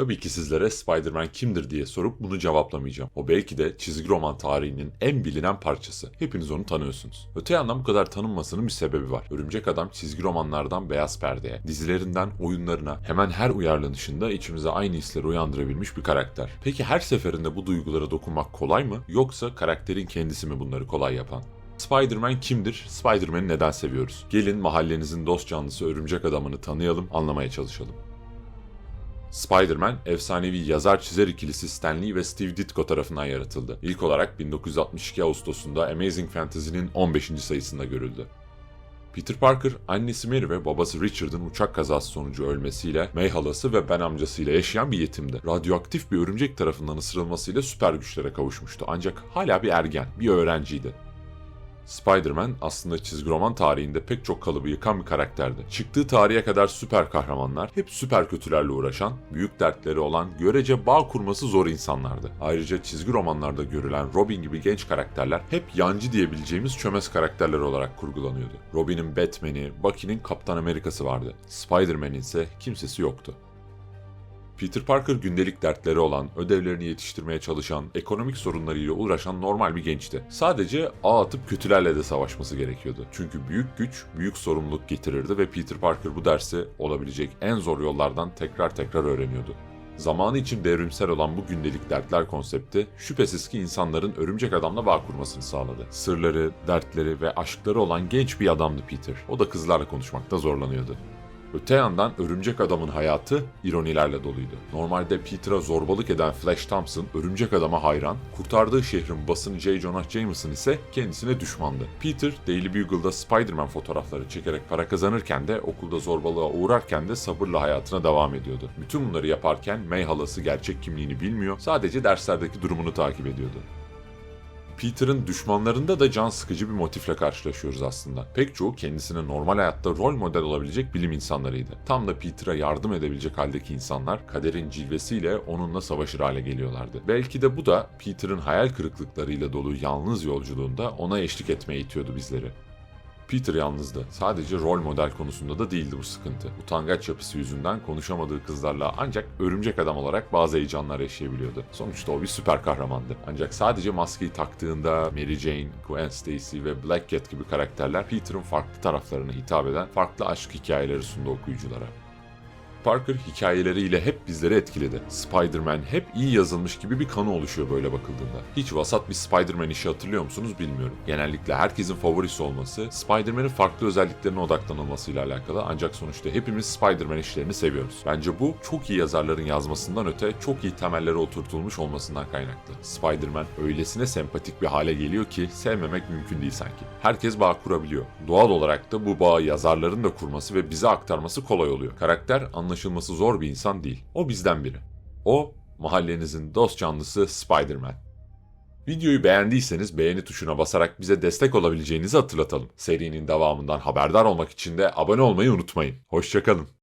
Tabii ki sizlere Spider-Man kimdir diye sorup bunu cevaplamayacağım. O belki de çizgi roman tarihinin en bilinen parçası. Hepiniz onu tanıyorsunuz. Öte yandan bu kadar tanınmasının bir sebebi var. Örümcek Adam çizgi romanlardan beyaz perdeye, dizilerinden oyunlarına hemen her uyarlanışında içimize aynı hisleri uyandırabilmiş bir karakter. Peki her seferinde bu duygulara dokunmak kolay mı? Yoksa karakterin kendisi mi bunları kolay yapan? Spider-Man kimdir? Spider-Man'i neden seviyoruz? Gelin mahallenizin dost canlısı örümcek adamını tanıyalım, anlamaya çalışalım. Spider-Man, efsanevi yazar çizer ikilisi Stan Lee ve Steve Ditko tarafından yaratıldı. İlk olarak 1962 Ağustos'unda Amazing Fantasy'nin 15. sayısında görüldü. Peter Parker, annesi Mary ve babası Richard'ın uçak kazası sonucu ölmesiyle May halası ve ben amcasıyla yaşayan bir yetimdi. Radyoaktif bir örümcek tarafından ısırılmasıyla süper güçlere kavuşmuştu ancak hala bir ergen, bir öğrenciydi. Spider-Man aslında çizgi roman tarihinde pek çok kalıbı yıkan bir karakterdi. Çıktığı tarihe kadar süper kahramanlar hep süper kötülerle uğraşan, büyük dertleri olan, görece bağ kurması zor insanlardı. Ayrıca çizgi romanlarda görülen Robin gibi genç karakterler hep yancı diyebileceğimiz çömez karakterler olarak kurgulanıyordu. Robin'in Batman'i, Bucky'nin Kaptan Amerika'sı vardı. Spider-Man'in ise kimsesi yoktu. Peter Parker gündelik dertleri olan, ödevlerini yetiştirmeye çalışan, ekonomik sorunlarıyla uğraşan normal bir gençti. Sadece ağ atıp kötülerle de savaşması gerekiyordu. Çünkü büyük güç büyük sorumluluk getirirdi ve Peter Parker bu dersi olabilecek en zor yollardan tekrar tekrar öğreniyordu. Zamanı için devrimsel olan bu gündelik dertler konsepti şüphesiz ki insanların örümcek adamla bağ kurmasını sağladı. Sırları, dertleri ve aşkları olan genç bir adamdı Peter. O da kızlarla konuşmakta zorlanıyordu. Öte yandan Örümcek Adam'ın hayatı ironilerle doluydu. Normalde Peter'a zorbalık eden Flash Thompson Örümcek Adam'a hayran, kurtardığı şehrin basını J. Jonah Jameson ise kendisine düşmandı. Peter, Daily Bugle'da Spider-Man fotoğrafları çekerek para kazanırken de okulda zorbalığa uğrarken de sabırla hayatına devam ediyordu. Bütün bunları yaparken May halası gerçek kimliğini bilmiyor, sadece derslerdeki durumunu takip ediyordu. Peter'ın düşmanlarında da can sıkıcı bir motifle karşılaşıyoruz aslında. Pek çoğu kendisine normal hayatta rol model olabilecek bilim insanlarıydı. Tam da Peter'a yardım edebilecek haldeki insanlar kaderin cilvesiyle onunla savaşır hale geliyorlardı. Belki de bu da Peter'ın hayal kırıklıklarıyla dolu yalnız yolculuğunda ona eşlik etmeye itiyordu bizleri. Peter yalnızdı. Sadece rol model konusunda da değildi bu sıkıntı. Utangaç yapısı yüzünden konuşamadığı kızlarla ancak örümcek adam olarak bazı heyecanlar yaşayabiliyordu. Sonuçta o bir süper kahramandı. Ancak sadece maskeyi taktığında Mary Jane, Gwen Stacy ve Black Cat gibi karakterler Peter'ın farklı taraflarına hitap eden farklı aşk hikayeleri sundu okuyuculara. Parker hikayeleriyle hep bizleri etkiledi. Spider-Man hep iyi yazılmış gibi bir kanı oluşuyor böyle bakıldığında. Hiç vasat bir Spider-Man işi hatırlıyor musunuz bilmiyorum. Genellikle herkesin favorisi olması, Spider-Man'in farklı özelliklerine odaklanılmasıyla alakalı ancak sonuçta hepimiz Spider-Man işlerini seviyoruz. Bence bu çok iyi yazarların yazmasından öte çok iyi temelleri oturtulmuş olmasından kaynaklı. Spider-Man öylesine sempatik bir hale geliyor ki sevmemek mümkün değil sanki. Herkes bağ kurabiliyor. Doğal olarak da bu bağı yazarların da kurması ve bize aktarması kolay oluyor. Karakter anlaşılması zor bir insan değil. O bizden biri. O mahallenizin dost canlısı Spider-Man. Videoyu beğendiyseniz beğeni tuşuna basarak bize destek olabileceğinizi hatırlatalım. Serinin devamından haberdar olmak için de abone olmayı unutmayın. Hoşçakalın.